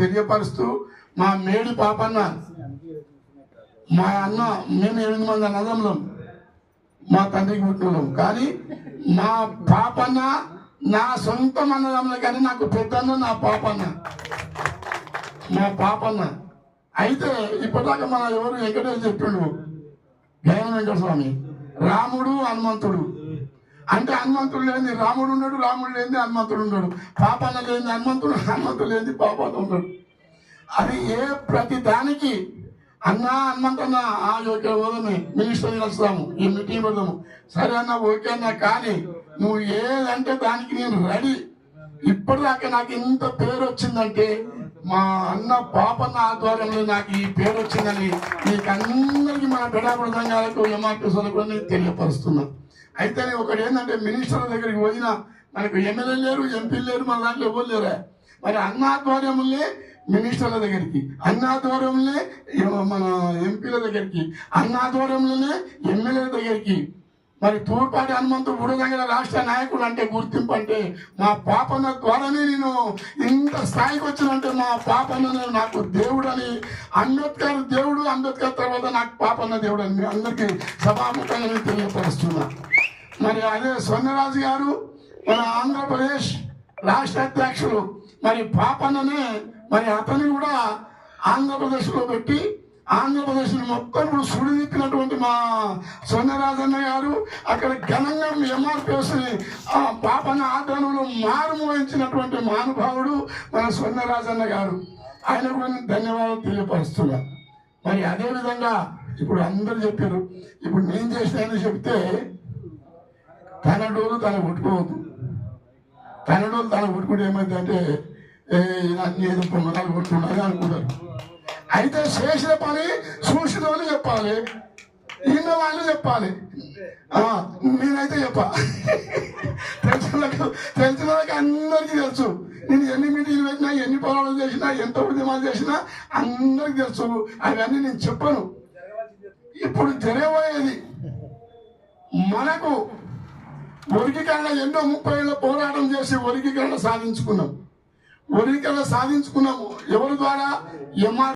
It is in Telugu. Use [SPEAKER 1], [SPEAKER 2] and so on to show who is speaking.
[SPEAKER 1] తెలియపరుస్తూ మా మేడి పాపన్న మా అన్న మేము ఎనిమిది మంది అన్నదమ్ములం మా తండ్రికి పుట్టినోళ్ళం. కానీ మా పాపన్న నా సొంత అన్నదమ్ముల కానీ నాకు పెద్దన్న నా పాపన్న. మా పాపన్న. అయితే ఇప్పటిదాకా మన ఎవరు వెంకటేష్ చెప్పిండు గైన వెంకటస్వామి. రాముడు హనుమంతుడు. అంటే హనుమంతుడు లేని రాముడు ఉన్నాడు రాముడు లేని హనుమంతుడు ఉన్నాడు. పాపన్న లేని హనుమంతుడు హనుమంతుడు లేని పాపన్న ఉన్నాడు. అది ఏ ప్రతి దానికి అన్నా హనుమంతన్న ఆ ఓకే పోదామే మినిస్టర్ కలుస్తాము ఈ మీటింగ్ పెడదాము. సరే అన్న ఓకే అన్న కానీ నువ్వు ఏదంటే దానికి నేను రెడీ. ఇప్పటిదాకా నాకు ఇంత పేరు వచ్చిందంటే మా అన్న పాపన్న ఆధ్వర్యంలో నాకు ఈ పేరు వచ్చిందని మీకు అందరికీ మన పెడాపుడ సంఘాలకు ఎంఆర్టీసీలకు నేను తెలియపరుస్తున్నా. అయితే నేను ఒకటి ఏంటంటే మినిస్టర్ల దగ్గరికి పోయిన మనకు ఎమ్మెల్యే లేరు ఎంపీలు లేరు మన దాంట్లో ఎవరు లేరా? మరి అన్న ఆధ్వర్యంలో మినిస్టర్ల దగ్గరికి అన్న ఆధ్వర్యంలో మన ఎంపీల దగ్గరికి అన్న ఆధ్వర్యంలోనే ఎమ్మెల్యేల దగ్గరికి. మరి తూర్పాటి హనుమంతు బుడదంగల రాష్ట్ర నాయకుడు అంటే గుర్తింపు అంటే మా పాపన్న ద్వారానే నేను ఇంత స్థాయికి వచ్చినంటే మా పాపన్న నాకు దేవుడు అని అంబేద్కర్ దేవుడు అంబేద్కర్ తర్వాత నాకు పాపన్న దేవుడు అని అందరికీ సభాముఖంగా నేను తెలియపరుస్తున్నా. మరి అదే స్వర్ణరాజు గారు మన ఆంధ్రప్రదేశ్ రాష్ట్ర అధ్యక్షులు. మరి పాపన్ననే మరి అతని కూడా ఆంధ్రప్రదేశ్లో పెట్టి ఆంధ్రప్రదేశ్ మొత్తం ఇప్పుడు సుడిదిప్పినటువంటి మా సోనరాజన్న గారు అక్కడ ఘనంగా ఎంఆర్పిఎస్ ఆ పాపన ఆధ్వర్యంలో మారుమోహించినటువంటి మహానుభావుడు మన సోనరాజన్న గారు. ఆయన కూడా ధన్యవాదాలు తెలియపరుస్తున్నా. మరి అదే విధంగా ఇప్పుడు అందరూ చెప్పారు ఇప్పుడు నేను చేసిన చెప్తే తన డోలు తన కొట్టుకోవద్దు. తన డోలు తన కొట్టుకుంటే ఏమైందంటే ఏ అన్ని ఏదో పొంగనాలు కొట్టుకున్నది అనుకుంటారు. అయితే శేష చెప్పాలి చూసిన వాళ్ళు చెప్పాలి. ఇన్న వాళ్ళు చెప్పాలి నేనైతే చెప్పా. తెలిసిన వాళ్ళకి తెలిసిన వాళ్ళకి అందరికీ తెలుసు. నేను ఎన్ని మీటింగ్లు పెట్టినా ఎన్ని పొలాలు చేసినా ఎంత ఉద్యమాలు చేసినా అందరికీ తెలుసు. అవన్నీ నేను చెప్పను. ఇప్పుడు జరగబోయేది మనకు వర్గీకరణ ఎన్నో ముప్పై ఏళ్ళ పోరాటం చేసి వర్గీకరణ సాధించుకున్నాం. ఒరిగికరణ సాధించుకున్నాము. ఎవరి ద్వారా? ఎంఆర్